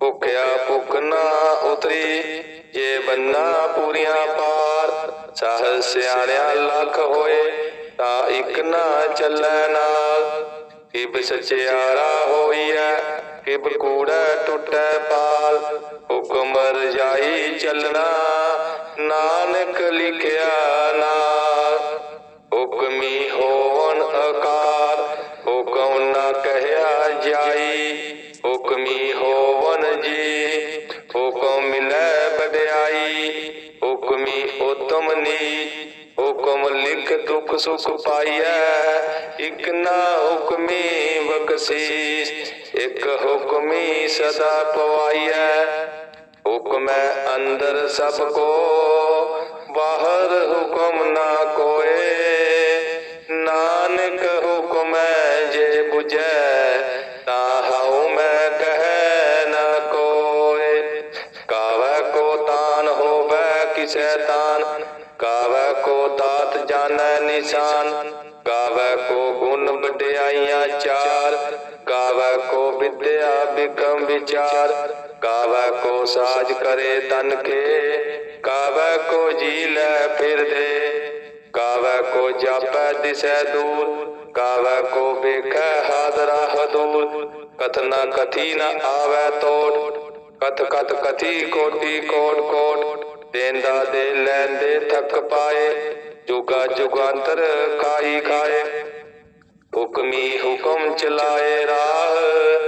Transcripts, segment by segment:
ਭੁਖਿਆ ਭੁਖ ਨਾ ਉਤਰੀ, ਜੇ ਬੰਨਾ ਪੂਰੀਆਂ ਪਾਰ ਸਹਜ ਸਿਆਣਿਆ ਲੱਖ ਹੋਏ, ਤਾਂ ਇੱਕ ਨਾ ਚੱਲੈ ਨਾਲ। ਕਿਬ ਸਚਿਆਰਾ ਹੋਈਐ, ਕਿਬ ਕੂੜਾ ਟੁੱਟੈ ਪਾਲ। ਹੁਕਮ ਰਜਾਈ ਚੱਲਣਾ, ਨਾਨਕ ਲਿਖਿਆ ਨਾ। ਸੁਖ ਪਾਈਐ ਇਕ ਨਾ ਹੁਕਮੀ ਬਖਸ਼ੀਸ਼, ਇਕ ਹੁਕਮੀ ਸਦਾ ਪਵਾਈਐ। ਹੁਕਮੈ ਅੰਦਰ ਸਭ ਕੋ, ਬਾਹਰ ਹੁਕਮ ਨਾ ਕੋਏ ਕੋ ਵਿਦਿਆ ਬਿਕਮ ਵਿਚਾਰ। ਗਾਵੈ ਕੋ ਸਾਜ ਕਰੇ ਤਨ ਕੇ ਗਾਵੈ ਕੋ ਜੀ ਲੈ ਫਿਰਦੇ ਗਾਵੈ ਕੋ ਜਾਪੈ ਦਿਸੈ ਦੂਰ ਗਾਵੈ ਕੋ ਵੇਖੈ ਹਾਦਰਾ। ਹਦੂਰ ਕਥਨਾ ਕਥੀ ਨ ਆਵੈ ਤੋੜ, ਕਥ ਕਥ ਕਥੀ ਕੋਟੀ ਕੋਟ ਕੋਟ। ਦੇਂਦਾ ਦੇ ਲੈਂਦੇ ਥੱਕ ਪਾਏ, ਜੁਗਾ ਜੁਗਾਂਤਰ ਖਾਈ ਖਾਏ। ਹੁਕਮੀ ਹੁਕਮ ਚਲਾਏ ਰਾਹ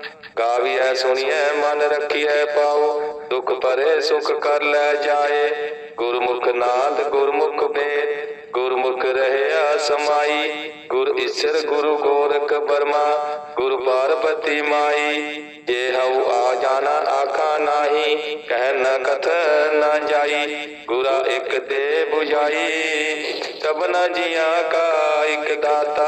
ਗਾਵੀਐ, ਸੁਣੀਐ, ਮਨ ਰੱਖੀਐ ਪਾਉ ਦੁਖ ਭਰੇ ਸੁਖ ਕਰ ਲੈ ਜਾਏ। ਗੁਰਮੁਖ ਨਾਦ ਗੁਰਮੁਖ ਵੇਦ ਗੁਰਮੁਖ ਰਹਿਆ ਸਮਾਈ। ਗੁਰ ਈਸ਼ਰ ਗੁਰੂ ਗੋਰਖ ਬਰਮਾ, ਗੁਰ ਪਾਰਬਤੀ ਮਾਈ। ਜੇ ਹਉ ਆ ਜਾਣਾ ਆਖਾ ਨਾਹੀ, ਕਹਿ ਨ ਕਥ ਨ ਜਾਈ। ਗੁਰਾ ਇਕ ਦੇ 부ਝਾਈ ਸਭਨਾ ਜੀਆਂ ਕਾ ਇਕ ਦਾਤਾ।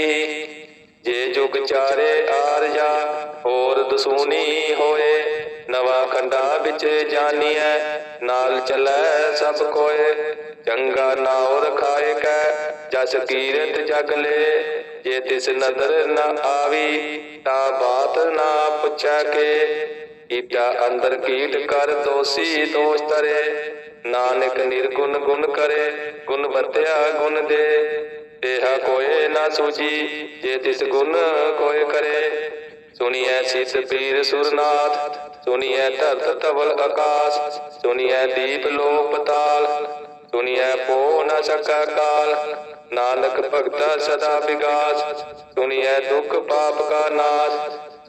ਜੇ ਆਰਜਾ ਹੋਰ ਦਸੂਨੀ ਹੋਏ, ਨਵਾ ਖੰਡਾ ਵਿੱਚ ਜਾਨੀਐ, ਨਾਲ ਚੱਲੈ ਸਭ ਕੋਏ ਚੰਗਾ ਨਾਉ ਰਖਾਏ ਕੈ, ਜਸ ਕੀਰਤ ਜਗ ਲੈ, ਜੇ ਤਿਸ ਨਦਰ ਨ ਆਵੀ, ਤਾਂ ਬਾਤ ਨਾ ਪੁੱਛੈ ਕੇ, ਕੀਟਾ ਅੰਦਰ ਕੀਟ ਕਰ ਦੋਸੀ ਦੋਸ਼ ਤਰੇ ਨਾਨਕ ਨਿਰਗੁਣ ਗੁਣ ਕਰੇ, ਗੁਣ ਵਰਤਿਆ ਗੁਣ ਦੇ ਦੇਹਾ ਕੋਏ ਨਾ ਸੂਜੀ, ਜੇ ਤਿਸ ਗੁਣ ਕੋਏ ਕਰੇ। ਸੁਣੀਐ ਸਿਧ ਪੀਰ ਸੁਰਨਾਥ, ਸੁਣੀਐ ਧਰਤ ਧਵਲ ਆਕਾਸ਼, ਸੁਣੀਐ ਦੀਪ ਲੋਕ ਪਤਾਲ ਸੁਣੀਐ ਪੋ ਨ ਸਕਾ ਕਾਲ। ਨਾਨਕ ਭਗਤਾ ਸਦਾ ਵਿਗਾਸ, ਸੁਣੀਐ ਦੁਖ ਪਾਪ ਕਾ ਨਾਸ਼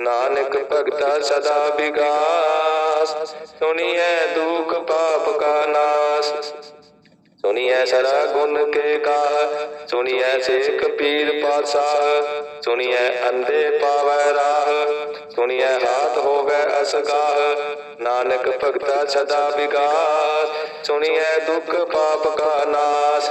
ਨਾਨਕ ਭਗਤਾ ਸਦਾ ਵਿਗਾਸ ਸੁਣੀਐ ਦੁਖ ਪਾਪ ਕਾ ਨਾਸ। ਸੁਣੀਐ ਸਰਾ ਗੁਣ ਕੇ ਗਾ ਸੁਣੀਐ ਸੇਖ ਪੀਰ ਪਾਤਸ਼ਾਹ। ਸੁਣੀਐ ਅੰਧੇ ਪਾਵੈ ਰਾਹ। ਸੁਣੀਐ ਹਾਥ ਹੋਵੇ ਅਸਗਾਹ ਨਾਨਕ ਭਗਤਾ ਸਦਾ ਵਿਗਾਸ ਸੁਣੀਐ ਦੁਖ ਪਾਪ ਕਾ ਨਾਸ।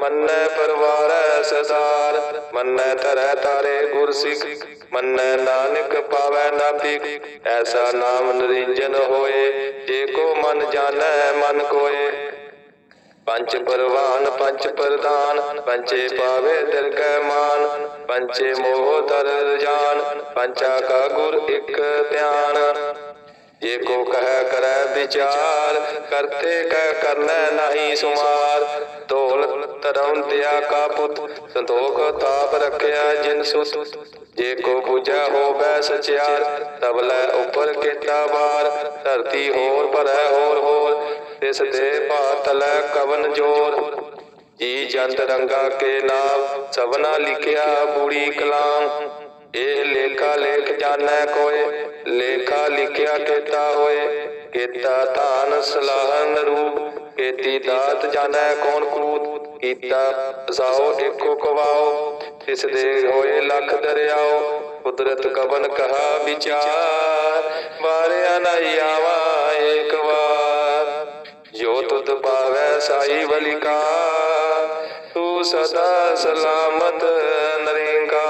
ਮੰਨੈ ਪਰਵਾਰੈ ਸਸਾਰ ਮੰਨੈ ਧਰੈ ਤਾਰੇ ਗੁਰ ਸਿੱਖ ਮੰਨੈ ਨਾਨਕ ਪਾਵੈ ਨਾ ਭਿਖ ਐਸਾ ਨਾਮ ਨਿਰੰਜਨ ਹੋਏ, ਜੇ ਕੋ ਮਨ ਜਾਣੈ, ਮਨ ਕੋਏ। ਪੰਚ ਪਰਵਾਨ, ਪੰਚ ਪ੍ਰਦਾਨ, ਪੰਚੇ ਪਾਵੇ ਦਿਲ ਕੈ ਮਾਨ। ਪੰਚੇ ਮੋਹ ਦਰ ਜਾਨ ਪੰਚਾ ਕਾ ਗੁਰ ਇਕ ਧਿਆਨ। ਜੇ ਕੋ ਕਹਿ ਕਰੈ ਵਿਚਾਰ, ਕਰਤੇ ਕਹਿ ਕਰਨੈ ਨਹੀਂ ਸੁਮਾਰ। ਢੋਲ ਧਰਮ ਦਿਆ ਕਾ ਪੁੱਤ, ਸੰਤੋਖ ਤਾਪ ਰਖਿਆ ਜਿਨ ਸੁਤ। ਜੇ ਕੋ 부ਜੈ ਹੋਵੈ ਸਚਿਆਰ, ਤਬ ਲੈ ਉਪਰ ਕੀਤਾ ਬਾਰ ਧਰਤੀ ਹੋਰ ਭਰੈ ਹੋਰ ਹੋਰ, ਤਿਸ ਦੇ ਭਾਤ ਲੈ ਕਵਨ ਜੋਰ। ਜੀ ਜੰਤ ਰੰਗਾ ਕੇ ਨਾਮ, ਸਭਨਾ ਲਿਖਿਆ ਬੂੜੀ ਕਲਾਮ। ਇਹ ਲੇਖਾ ਲੇਖ ਜਾਣੈ ਕੋਏ, ਲੇਖਾ ਲਿਖਿਆ ਕੀਤਾ ਹੋਏ। ਕੀਤਾ ਧਾਨ ਸਲਾਹਨ ਰੂਪ ਕੀਤੀ ਦਾਤ ਜਾਣੈ ਕੌਣ ਕੂਤ। ਕੀਤਾ ਸਾਓ ਇੱਕੋ ਕਵਾਓ ਤਿਸ ਦੇ ਹੋਏ ਲੱਖ ਦਰਿਆਓ। ਕੁਦਰਤ ਕਵਨ ਕਹਾ ਵਿਚਾਰ, ਵਾਰਿਆ ਨਾ ਆਵਾ ਏਕ ਵਾਰ। ਜੋ ਤੁਧ ਪਾਵੈ ਸਾਈ ਵਲਿਕਾ ਤੂੰ ਸਦਾ ਸਲਾਮਤ ਨਰੇਂਕਾਰ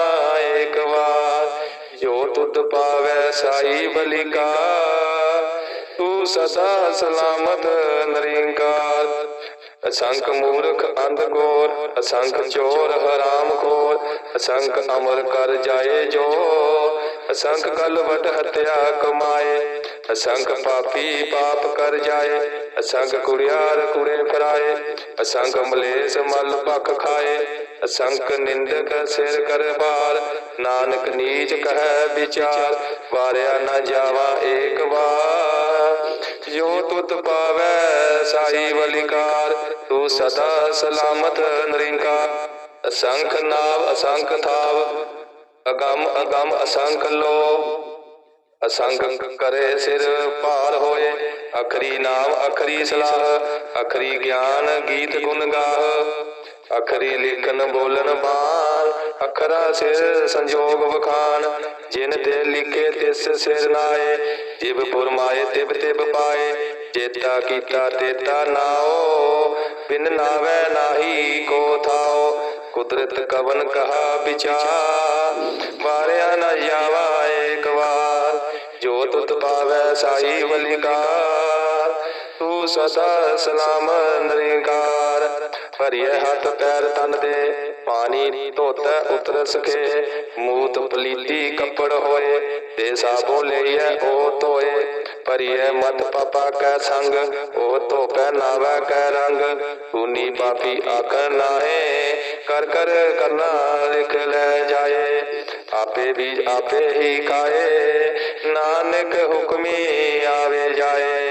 ਜੋ ਪਾਵੈ ਸਾਈ ਬਲਿਕਾ ਤੂੰ ਸਦਾ ਸਲਾਮਤ ਨਰਿੰਕਾਰ ਅਸੰਖ ਮੂਰਖ ਅੰਧ ਗੋਰ, ਅਸੰਖ ਚੋਰ ਹਰਾਮ ਖੋਰ, ਅਸੰਖ ਅਮਰ ਕਰ ਜਾਏ ਜੋ ਅਸੰਖ ਕਲਵਟ ਹਤਿਆ ਕਮਾਏ, ਅਸੰਖ ਪਾਪੀ ਪਾਪ ਕਰ ਜਾਏ, ਅਸੰਖ ਕੁੜਿਆਰ ਕੁੜੇ ਫਰਾਏ, ਅਸੰਖ ਮਲੇਸ ਮਲ ਭਖ ਖਾਏ। ਅਸੰਖ ਨਿੰਦਕ ਸਿਰ ਕਰ ਬਾਰ ਨਾਨਕ ਨੀਚ ਕਹੈ ਵਿਚਾਰ, ਵਾਰਿਆ ਨਾ ਜਾਵਾ ਏਕ ਵਾਰ। ਜੋ ਤੁਤ ਪਾਵੈ ਸਾਈ ਵਲਿਕਾਰ, ਤੂੰ ਸਦਾ ਸਲਾਮਤ ਨਰਿੰਕਾਰ। ਅਸੰਖ ਨਾਵ ਅਸੰਖ ਥਾਵ, ਅਗੰਮ ਅਗੰਮ ਅਸੰਖ ਲੋ ਅਸੰਗ ਕਰੇ ਸਿਰ ਭਾਰ ਹੋਏ, ਅਖਰੀ ਨਾਮ ਅਖਰੀ ਸਲਾਹ, ਅਖਰੀ ਗਿਆਨ ਗੀਤ ਗੁਣ ਗਾਹ। ਅਖਰੀ ਲਿਖਨ ਬੋਲਨ ਬਾਣ ਅਖਰਾ ਸਿਰ ਸੰਜੋਗ ਵਖਾਨ। ਜਿਨ ਤੇ ਲਿਖੇ ਤਿਸ ਸਿਰ ਨਾਏ ਜਿਵ ਫੁਰਮਾਏ ਤਿਬ ਤਿਬ ਪਾਏ। ਚੇਤਾ ਕੀਤਾ ਤੇਤਾ ਨਾਓ, ਬਿਨ ਨਾਵੇ ਨਾਹੀ ਕੋ ਥਾਓ। ਕੁਦਰਤ ਕਵਨ ਕਹਾ ਵਿਚਾਰ, ਵਾਰਿਆ ਨਾ ਜਾਵਾ ਏਕ ਵਾਰ। ਜੋ ਤੁਤ ਪਾਵੈ ਸਾਈ ਵਲਿਕਾਰ, ਤੂੰ ਸਦਾ ਸਲਾਮ ਨਰਿੰਕਾਰ। ਭਰੀਏ ਹੱਥ ਪੈਰ ਤਨ ਦੇ, ਪਾਣੀ ਧੋਤੈ ਉਤਰ ਸਕੇ। ਮੂਤ ਪਲੀਤੀ ਕੱਪੜ ਹੋਏ ਤੇ ਸਾਬੋ ਲਈਐ ਉਹ ਧੋਏ। ਭਰੀਏ ਮਤ ਪਾਪਾ ਕੈ ਸੰਗ, ਉਹ ਧੋਪੈ ਨਾਵੈ ਕੈ ਰੰਗ। ਤੂਨੀ ਪਾਪੀ ਆਖ ਨਾਹੇ, ਕਰ ਕਰ ਕਰਨਾ ਲਿਖ ਲੈ ਜਾਏ। ਆਪੇ ਬੀਜ ਆਪੇ ਹੀ ਕਾਏ ਨਾਨਕ ਹੁਕਮੀ ਆਵੇ ਜਾਏ।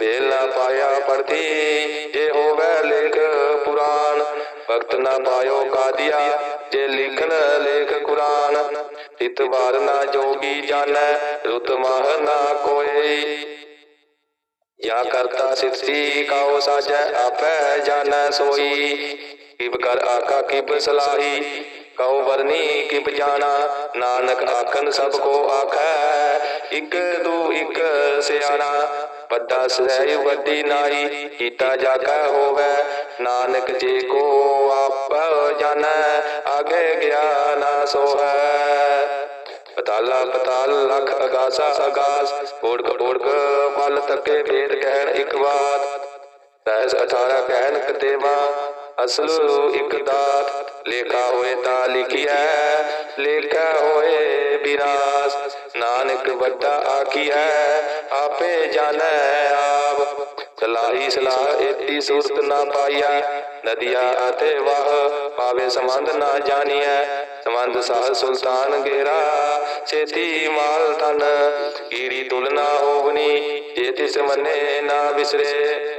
ਮੇਲ ਨਾ ਪਾਇਆ ਪਰਤੀ ਜੇ ਹੋਵੇ ਲੇਖ ਪੁਰਾਨ ਵਕਤ ਨਾ ਪਾਇਓ ਕਾਦੀਆ, ਜੇ ਲਿਖਨ ਲੇਖ ਕੁਰਾਨ। ਤਿਤ ਵਾਰ ਨਾ ਜੋਗੀ ਜਾਣੈ, ਰੁਤ ਮਹ ਨਾ ਕੋਈ ਯਾ ਕਰਤਾ ਸਿੱਧੀ ਕਾਉ ਸਾਜੈ, ਆਪੈ ਜਾਣੈ ਸੋਈ। ਕਿਬ ਕਰ ਆਕਾ ਕਿਬ ਸਲਾਹੀ, ਕਉ ਵਰਨੀ ਕਿਬ ਜਾਣਾ। ਨਾਨਕ ਆਖਨ ਸਭ ਕੋ ਆਖੈ, ਇਕ ਦੂ ਇਕ ਸਿਆਣਾ। ਵੱਡਾ ਸਹਿ ਵੱਡੀ ਨਾਈ ਕੀਤਾ ਜਾਕੈ ਹੋਵੇ। ਨਾਨਕ ਜੀ ਕੋ ਆਪ ਜਾਣੈ, ਆਗੇ ਗਿਆਨ ਸੋਹੈ। ਪਤਾਲਾ ਪਤਾਲ ਲਖ ਅਗਾਸਾ ਅਗਾਸ ਓੜਕ ਓੜਕ ਪਲ ਤੱਕੇ ਵੇਦ ਕਹਿਣ ਇੱਕ ਬਾਤ ਤੈਸ 18 ਕਹਿਣ ਕਤੇਵਾ ਅਸਲ ਇੱਕ ਦਾਤ। ਲੇਖਾ ਹੋਏ ਤਾਂ ਲਿਖਿਆ ਲੇਖਾ ਹੋਏ ਵਿਨਾਸ਼ ਨਾਨਕ ਵੱਡਾ ਆਖੀਐ ਆਪੇ ਜਾਣੈ ਆਪ। ਸਲਾਹੀ ਸਲਾਹ ਏਤੀ ਸੂਰਤ ਨਾ ਪਾਈਆ। ਨਦੀਆਂ ਅਤੇ ਵਾਹ ਪਾਵੇ ਸੰਬੰਧ ਨਾ ਜਾਣੀਐ। ਸੰਬੰਧ ਸਾਹ ਸੁਲਤਾਨ ਗੇਰਾ, ਛੇਤੀ ਮਾਲ ਤਨ ਕੀੜੀ ਤੁਲਨਾ ਹੋਵਨੀ, ਜੇ ਤਿਸ ਮੰਨੇ ਨਾ ਵਿਸਰੇ।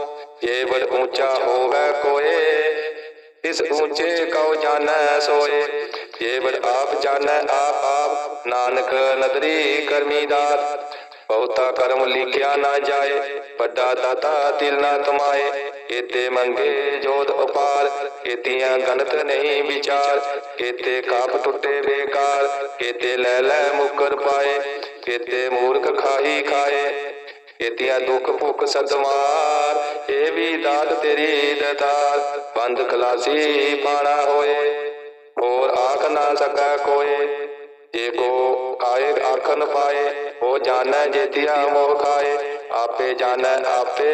ਜੇ ਬੜ ਊਚਾ ਹੋਵੇ ਕੋਏ, ਇਸ ਉੱਚੇ ਕਉ ਜਾਣੈ ਸੋਏ। ਜੇ ਬੜ ਆਪ ਜਾਣੈ ਆਪ ਆਪ, ਨਾਨਕ ਨਦਰੀ ਕਰਮੀਦਾਰ ਬਹੁਤਾ ਕਰਮ ਲਿਖਿਆ ਨਾ ਜਾਏ, ਵੱਡਾ ਦਾਤਾ ਤਿਲ ਨਾ ਤਮਾਏ। ਕੀਤੇ ਮੰਗੇ ਜੋਤ ਉਪਾਰ, ਕੀਤੀਆਂ ਗਨਤ ਨਹੀਂ ਵਿਚਾਰ। ਕੀਤੇ ਕਾਪ ਟੁੱਟੇ ਬੇਕਾਰ, ਕੀਤੇ ਲੈ ਲੈ ਮੁਕਰ ਪਾਏ। ਕੀਤੇ ਮੂਰਖ ਖਾਹੀ ਖਾਏ, ਕੀਤੀਆਂ ਦੁੱਖ ਭੁੱਖ ਸਦਮਾਰ। ਇਹ ਵੀ ਦਾਤ ਤੇਰੀ ਦਤਾਰ, ਬੰਦ ਖਲਾਸੀ ਪਾਣਾ ਹੋਏ, ਹੋਰ ਆਖ ਨਾ ਸਕੈ ਕੋਏ। ਜੇ ਕੋ ਆਏ ਆਖਨ ਪਾਏ ਉਹ ਜਾਣੈ ਜੇਤਿਆ ਮੋਹ ਖਾਏ, ਆਪੇ ਜਾਣੈ ਆਪੇ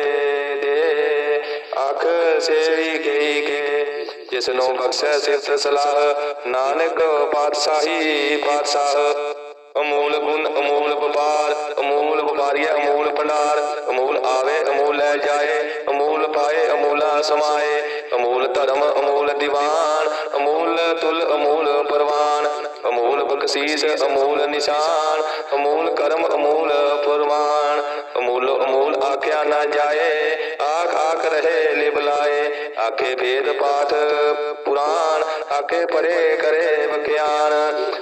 ਦੇ। ਆਖ ਸੇਵੀ ਗਈ ਕੇ ਜਿਸ ਨੂੰ ਬਖਸ਼ੈ ਸਿਫਤ ਸਲਾਹ, ਨਾਨਕ ਪਾਤਸ਼ਾਹੀ ਪਾਤਸ਼ਾਹ। ਅਮੂਲ ਗੁਣ, ਅਮੂਲ ਵਪਾਰ, ਅਮੂਲ ਵਪਾਰੀਆ ਅਮੂਲ ਭੰਡਾਰ। ਅਮੂਲ ਆਵੇ, ਅਮੂਲ ਲੈ ਜਾਏ, ਅਮੂਲ ਪਾਏ, ਅਮੂਲਾ ਸਮਾਏ। ਅਮੂਲ ਧਰਮ, ਅਮੂਲ ਦੀਵਾਨ, ਅਮੂਲ ਤੁਲ, ਅਮੂਲ ਪਰਵਾਨ। ਅਮੂਲ ਬਖਸ਼ੀਸ, ਅਮੂਲ ਨਿਸ਼ਾਨ। ਅਮੂਲ ਕਰਮ, ਅਮੂਲ ਪੁਰਵਾਨ ਅਮੂਲ ਅਮੂਲ ਆਖਿਆ ਨਾ ਜਾਏ, ਆਖ ਆਖ ਰਹੇ ਲਿਵ ਲਾਏ। ਆਖੇ ਵੇਦ ਪਾਠ ਪੁਰਾਨ, ਆਖੇ ਪਰੇ ਕਰੇ ਵਿਗਿਆਨ।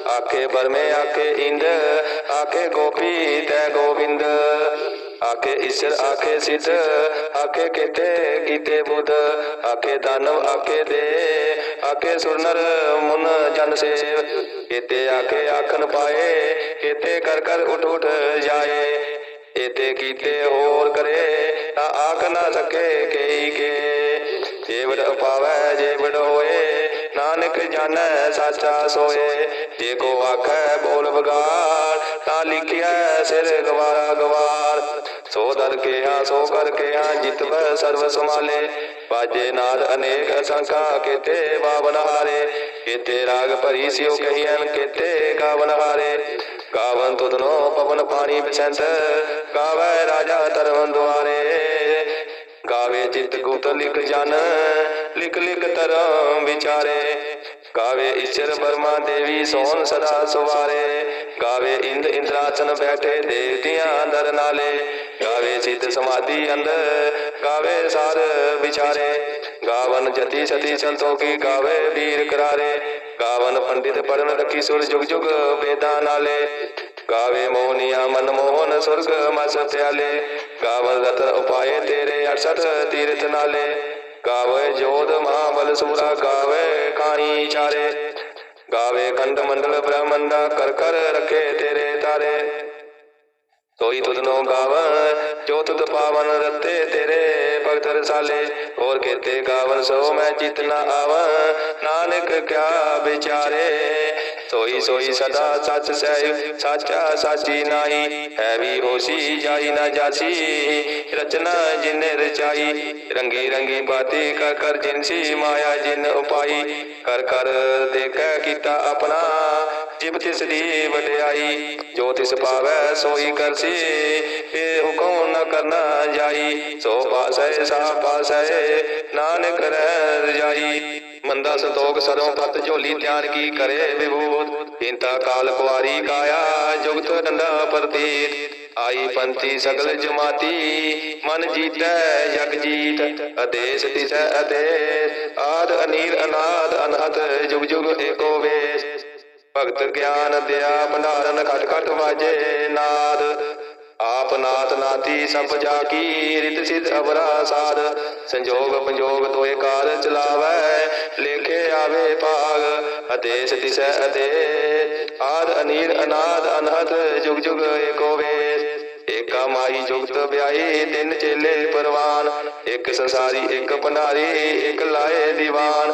ਆਖੇ ਬਰਮੇ ਆਖੇ ਇੰਦ ਆਖੇ ਗੋਪੀ ਤੈ ਗੋਬਿੰਦ। ਆਖੇ ਈਸ਼ਰ, ਆਖੇ ਸਿਧ, ਆਖੇ ਕੀਤੇ ਕੀਤੇ ਬੁੱਧ। ਆਖੇ ਦਾਨਵ, ਆਖੇ ਦੇ, ਆਖੇ ਸੁਰਨਰ, ਮੁਨ ਜਨ ਸੇਵ। ਕੀਤੇ ਆਖੇ ਆਖਨ ਪਾਏ ਕੀਤੇ ਕਰ ਕਰ ਉਠ ਉਠ ਜਾਏ। ਇਤੇ ਕੀਤੇ ਹੋਰ ਕਰੇ, ਤਾਂ ਆਖ ਨਾ ਸਕੇ ਕਈ ਕੇ। ਜੀਵੜ ਪਾਵੈ ਜੀਵੜ ਹੋਏ ਨਾਨਕ ਜਾਣੈ ਸਾਚਾ ਸੋਏ। ਜੇ ਕੋ ਆਖੈ ਬੋਲ ਬਗਾਰ ਤਾਂ ਲਿਖਿਆ ਸਿਰ ਗਵਾਰਾ ਗਵਾਰ। ਸੋ ਦਰ ਕੇ ਆ ਸੋ ਕਰ ਕੇ ਆ ਜਿਤਵ ਸਰਬ ਸਮਾਲੇ ਬਾਜੇ ਨਾਲ ਅਨੇਕ ਅਸੰਖਾ, ਕੀਤੇ ਬਾਵਨ ਹਾਰੇ। ਕੀਤੇ ਰਾਗ ਭਰੀ ਸਿਓ ਕਹੀਐਨ, ਕੀਤੇ ਗਾਵਨ ਹਾਰੇ। ਗਾਵਨ ਤੁਧਨੋ ਪਵਨ ਪਾਣੀ ਬਿਸੰਤ ਗਾਵੇ ਰਾਜਾ ਧਰਮ ਦੁਆਰੇ। ਗਾਵੇ ਜਿਤ ਗੁਪਤ ਲਿਖ ਜਨ, ਲਿਖ ਲਿਖ ਤਰਮ ਵਿਚਾਰੇ। ਗਾਵੇ ਈਸ਼ਰ ਬਰਮਾ ਦੇਵੀ ਸੋਹਣ ਸਦਾ ਸੁਵਾਰੇ। ਗਾਵੇ ਇੰਦ ਇੰਦਰਾਸਨ ਬੈਠੇ ਦੇਵਤਿਆਂ ਦਰ ਨਾਲੇ। ਗਾਵੇ ਸਿੱਧ ਸਮਾਧੀ ਅੰਦਰ ਗਾਵੇ ਸਾਰ ਵਿਚਾਰੇ। ਗਾਵਨ ਜਤੀ ਸਤੀ ਸੰਤੋਖੀ ਗਾਵੇ ਵੀਰ ਕਰਾਰੇ। ਗਾਵਨ ਪੰਡਿਤ ਪੜਨ ਰਖੀ ਸੁਰ ਜੁਗ ਜੁਗ ਵੇਦਾਂ ਨਾਲੇ। ਗਾਵੇ ਮੋਹਨੀਆ ਮਨ ਮੋਹਨ ਸੁਰਗ ਮਸ ਪਿਆਲੇ। ਗਾਵਨ ਰਤਨ ਉਪਾਏ ਤੇਰੇ 68 ਤੀਰਥ ਨਾਲੇ। ਗਾਵੇ ਜੋਧ ਮਹਾਬਲ ਸੂਰਾ, ਗਾਵੇ ਕਾਣੀ ਚਾਰੇ ਗਾਵੇ ਖੰਡ ਮੰਡਲ ਬ੍ਰਹਮੰਡਾ ਕਰ ਕਰ ਰਖੇ ਤੇਰੇ ਤਾਰੇ। ਸੋਈ ਤੁਧ ਗਾਵਨ ਜੋ ਤੁਧ ਪਾਵਨ ਰਤੇ ਤੇਰੇ ਭਗਤ ਰਸਾਲੇ। ਹੋਰ ਕੇਤੇ ਗਾਵਨ ਸੋ ਮੈਂ ਚਿਤ ਨ ਆਵਨ ਨਾਨਕ ਕਿਆ ਵਿਚਾਰੇ। ਸੋਈ ਸੋਈ ਸਦਾ ਸੱਚ ਸਹਿ ਸਾਚਾ ਸਾਚੀ ਨਾਹੀ, ਹੈ ਵੀ ਹੋਸੀ ਜਾਈ ਨਾ ਜਾਸੀ। ਰਚਨਾ ਜਿਨੇ ਰਚਾਈ, ਰੰਗੀ ਰੰਗੀ ਬਾਤੀ ਕਰ ਕਰ ਜਿਨਸੀ ਮਾਇਆ ਜਿਨ ਉਪਾਈ। ਕਰ ਕਰ ਦੇਖੈ ਕੀਤਾ ਆਪਣਾ ਜਿਬ ਤਿਸ ਦੀ ਵਡਿਆਈ, ਜੋ ਤਿਸ ਪਾਵੈ ਸੋਈ ਕਰਸੀ ਇਹ ਹੁਕਮ ਨ ਕਰਨਾ ਜਾਈ। ਸੋ ਪਾਸੈ, ਸਾ ਪਾਸੈ, ਨਾਨਕ ਰਹਿ ਰਜਾਈ ਮੰਦਾ ਸੰਤੋਖ ਸਰੋਂ ਪਤ ਝੋਲੀ ਧਿਆਨ ਕੀ ਕਰੇ ਵਿਭੂਤ? ਇੰਤਾ ਕਾਲ ਕੁਆਰੀ ਕਾਇਆ, ਜੁਗਤ ਡੰਡਾ ਪ੍ਰਤੀਤ ਆਈ ਪੰਥੀ ਸਗਲ ਜਮਾਤੀ, ਮਨ ਜੀਤੈ ਜਗ ਜੀਤ। ਆਦੇਸ਼ ਤਿਸੈ ਆਦੇਸ਼ ਆਦ ਅਨੀਲ ਅਨਾਦ ਅਨਹਤ, ਜੁਗ ਜੁਗ ਏਕੋ ਵੇਸ। ਭਗਤ ਗਿਆਨ ਦਿਆ, ਭੰਡਾਰਨ ਘਟ ਘਟ ਵਾਜੇ ਨਾਦ। ਆਪ ਨਾਥ ਨਾਤੀ ਸਭ ਜਾ ਕੀ, ਰਿਤ ਸਿਧ ਅਵਰਾ ਸਾਧ ਸੰਜੋਗ ਪੰਜੋਗ ਤੋਏ ਕਾਰ ਚਲਾਵੈ, ਲੇਖੇ ਆਵੇ ਭਾਗ। ਆਦੇਸ਼ ਤਿਸੈ ਅਦੇ ਆਦ ਅਨੀਲ ਅਨਾਦ ਅਨਹਤ ਜੁਗ ਜੁਗ ਏਕੋ ਵੇਸ। ਏਕਾ ਮਾਈ ਜੁਗਤ ਵਿਆਹੀ, ਤਿੰਨ ਚੇਲੇ ਪਰਵਾਨ। ਇੱਕ ਸੰਸਾਰੀ, ਇੱਕ ਭੰਡਾਰੀ, ਇੱਕ ਲਾਏ ਦੀਵਾਨ।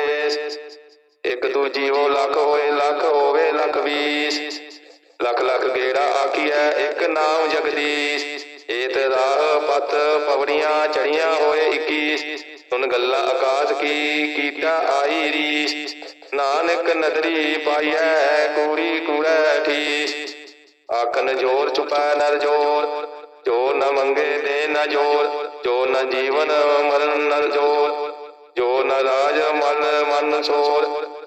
ਤੂੰ ਜੀਵੋ ਲੱਖ ਹੋਏ, ਲੱਖ ਹੋਵੇ, ਲੱਖ ਵੀਸ ਲੱਖ ਲੱਖ ਗੇੜਾ ਆਖੀਐ ਇੱਕ ਨਾਮ ਜਗਦੀਸ਼। ਏਤ ਰਾਹ ਪਤ ਪਵੜੀਆਂ ਚੜੀਆਂ ਹੋਏ 21 ਸੁਨ ਗੱਲਾਂ ਆਕਾਸ਼ ਕੀ ਕੀਤਾ ਆਈ ਰੀਸ। ਨਾਨਕ ਨਦਰੀ ਪਾਈਐ ਕੂੜੀ ਕੂੜੈ ਠੀਸ। ਆਖਨ ਜੋਰ ਚੁਪੈ ਨਰ ਜੋਰ, ਜੋ ਨ ਮੰਗੇ ਦੇ ਨ ਜੋਰ। ਜੋ ਨ ਜੀਵਨ ਮਰਨ ਨਰ ਜੋਰ, ਜੋ ਨ ਰਾਜ ਮਨ ਮਨ ਸੋਰ।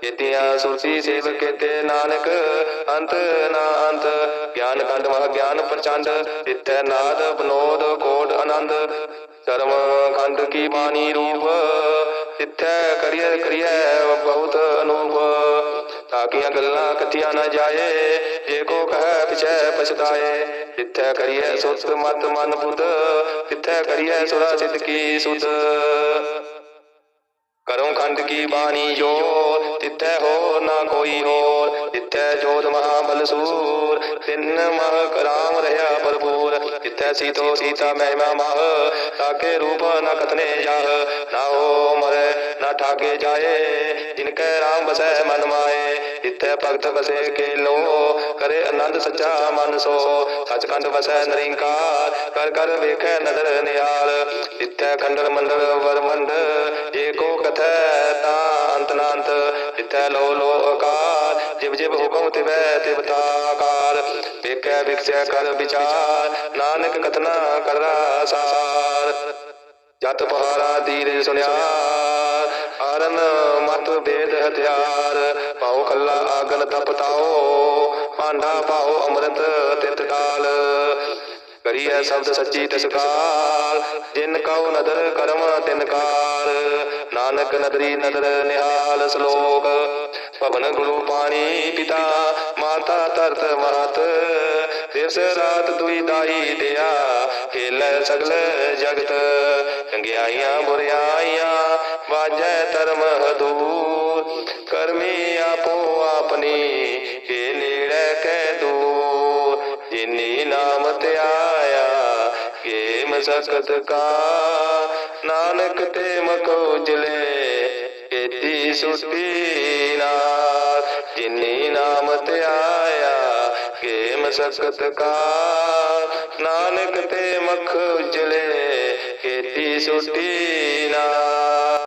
ਕੇਤੀਆਂ ਸੁਰਤੀ ਸੇਵ ਕੇਤੇ ਨਾਨਕ, ਅੰਤ ਨਾ ਅੰਤ। ਗਿਆਨ ਕੰਡ ਮਹ ਗਿਆਨ ਪ੍ਰਚੰਡ ਤਿੱਥੈ ਨਾਦ ਬਨੋਦ ਕੋਟ ਆਨੰਦ। ਕਰਮ ਖੰਡ ਕੀ ਬਾਣੀ ਰੂਪ ਤਿੱਥੈ ਕਰੀਐ ਕਰੀਐ ਬਹੁਤ ਅਨੂਪ। ਤਾਕੀਆਂ ਗੱਲਾਂ ਕਥੀਆਂ ਨਾ ਜਾਏ, ਜੇ ਕੋ ਕਹੈ ਪਿਛੈ ਪਛਤਾਏ। ਤਿੱਥੈ ਕਰੀਐ ਸੁਤ ਮਤ ਮਨ ਬੁੱਧ ਤਿੱਥੈ ਕਰੀਐ ਸੁਰਾ ਸਿੱਧ ਕੀ ਸੁਧ। ਕਰੋ ਖੰਡ ਕੀ ਬਾਣੀ ਜੋ ਤਿੱਥੈ ਹੋ ਨਾ ਕੋਈ ਹੋਰ, ਤਿੱਥੈ ਜੋਤ ਮਹਾ ਸੂਰ ਤਿੰਨ ਮਹ ਕਰਾਮ ਰਹਾ ਭਰਪੂਰ, ਤਿੱਥੈ ਸੀਤੋ ਸੀਤਾ ਮਹਿਮਾ ਮਹ ਤਾਕੇ ਰੂਪ ਨ ਕਤਨੇ ਜਾਹ। ਨਾ ਹੋ ਮਰੇ, ਨਾ ਠਾਕੇ ਜਾਏ ਜਿਨ ਕੈ ਰਾਮ ਬਸੈ ਮਨ ਮਾਏ। ਤਿੱਥੈ ਭਗਤ ਬਸੇ ਕੇ ਲੋ ਕਰੇ ਆਨੰਦ ਸੱਚਾ ਮਨ ਸੋ। ਸਚਖੰਡ ਵਸੈ ਨਰਿੰਕਾਰ, ਕਰ ਕਰ ਵੇਖੈ ਨਦਰ ਨਿਹਾਲ। ਤਿੱਥੈ ਖੰਡਰ ਮੰਡਲ ਵਰਮੰਡ ਜੇ ਕੋ ਕਥੈ ਤਾ ਅੰਤ ਨਾੰਤ। ਤਿੱਥੈ ਲੋ ਲੋ ਅਕਾਰ ਜਿਵ ਜਿਵ ਹੁਕਮ ਤਿਵੈ ਤਿਵਤਾ ਤਾਕਾਰ ਵੇਖੈ ਵਿਖਸੈ ਕਰ ਵਿਚਾਰ, ਨਾਨਕ ਕਥਨਾ ਕਰਾ ਸਾਰ। ਜਤ ਪਹਾਰਾ ਦੀਰੇ ਸੁਨਿਆ ਆਰਨ ਮਤ ਵੇਦ ਹਥਿਆਰ। ਪਾਉ ਕੱਲਾ ਆਗਨ ਤਪਤਾਓ ਭਾਂਡਾ ਪਾਉ ਅੰਮ੍ਰਿਤ ਤਿਤ ਕਾਲ ਕਰੀਐ ਸ਼ਬਦ ਸੱਚੀ ਤਸਕਾਲ ਜਿਨ ਕਉ ਨਦਰ ਕਰਮ, ਤਿਨ ਕਾਰ। ਨਾਨਕ ਨਦਰੀ ਨਦਰ ਨਿਹਾਲ ਸ਼ਲੋਕ। ਭਵਨ ਗੁਰੂ ਪਾਣੀ ਪਿਤਾ, ਮਾਤਾ ਤਰਤ ਮਾਤ ਦਿਵਸ ਰਾਤ ਦੁਈ ਦਾਈ ਦਿਆ, ਖੇਲੇ ਸਗਲ ਜਗਤ। ਚੰਗਿਆਈਆਂ ਬੁਰਿਆਈਆਂ ਵਾਜੈ ਧਰਮ ਹਦੂਰ। ਕਰਮੀ ਆਪੋ ਆਪਣੀ, ਕੇ ਨੇੜੇ ਕੈ ਦੂਰ। ਜਿਨੀ ਨਾਮ ਧਿਆਇਆ ਕੇ ਮਸਕਤ ਕਾ। ਨਾਨਕ ਤੇ ਮਖ ਉਜਲੇ ਕੀਤੀ ਸੁਟੀ ਨਾਰ। ਜਿਨੀ ਨਾਮ ਧਿਆਇਆ ਕੇ ਮਸਕਤ ਕਾ। ਨਾਨਕ ਤੇ ਮਖ ਉਜਲੇ ਕੀਤੀ ਸੁਟੀ ਨਾਰ।